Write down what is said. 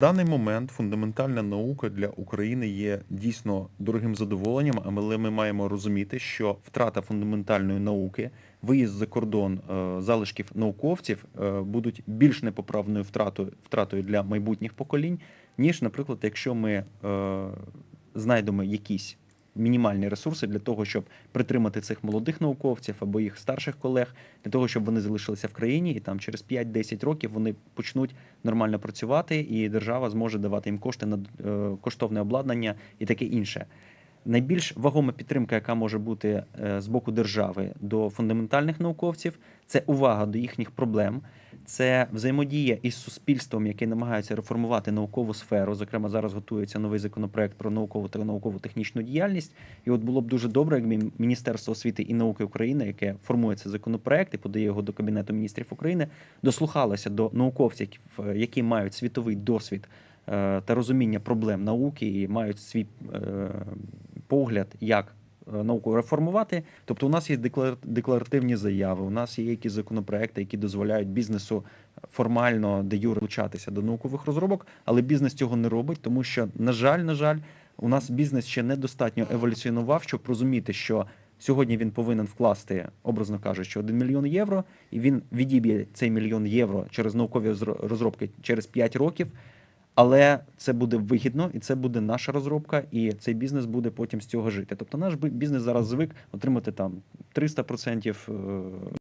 даний момент фундаментальна наука для України є дійсно дорогим задоволенням, але ми маємо розуміти, що втрата фундаментальної науки, виїзд за кордон е, залишків науковців е, будуть більш непоправною втратою, втратою для майбутніх поколінь, ніж, наприклад, якщо ми е, знайдемо якісь мінімальні ресурси для того, щоб притримати цих молодих науковців або їх старших колег, для того, щоб вони залишилися в країні, і там через 5-10 років вони почнуть нормально працювати, і держава зможе давати їм кошти на е, коштовне обладнання і таке інше. Найбільш вагома підтримка, яка може бути е, з боку держави до фундаментальних науковців, це увага до їхніх проблем, це взаємодія із суспільством, яке намагається реформувати наукову сферу. Зокрема, зараз готується новий законопроект про наукову та науково-технічну діяльність. І от було б дуже добре, якби Міністерство освіти і науки України, яке формує цей законопроект і подає його до Кабінету міністрів України, дослухалося до науковців, які- мають світовий досвід е, та розуміння проблем науки і мають свій е, погляд, як науку реформувати. Тобто, у нас є деклар- декларативні заяви, у нас є якісь законопроекти, які дозволяють бізнесу формально де юре долучатися до наукових розробок, але бізнес цього не робить, тому що, на жаль, на жаль, у нас бізнес ще недостатньо еволюціонував, щоб розуміти, що сьогодні він повинен вкласти, образно кажучи, 1 мільйон євро, і він відіб'є цей мільйон євро через наукові розро- розробки через 5 років. Але це буде вигідно, і це буде наша розробка, і цей бізнес буде потім з цього жити. Тобто наш бізнес зараз звик отримати там 300% е,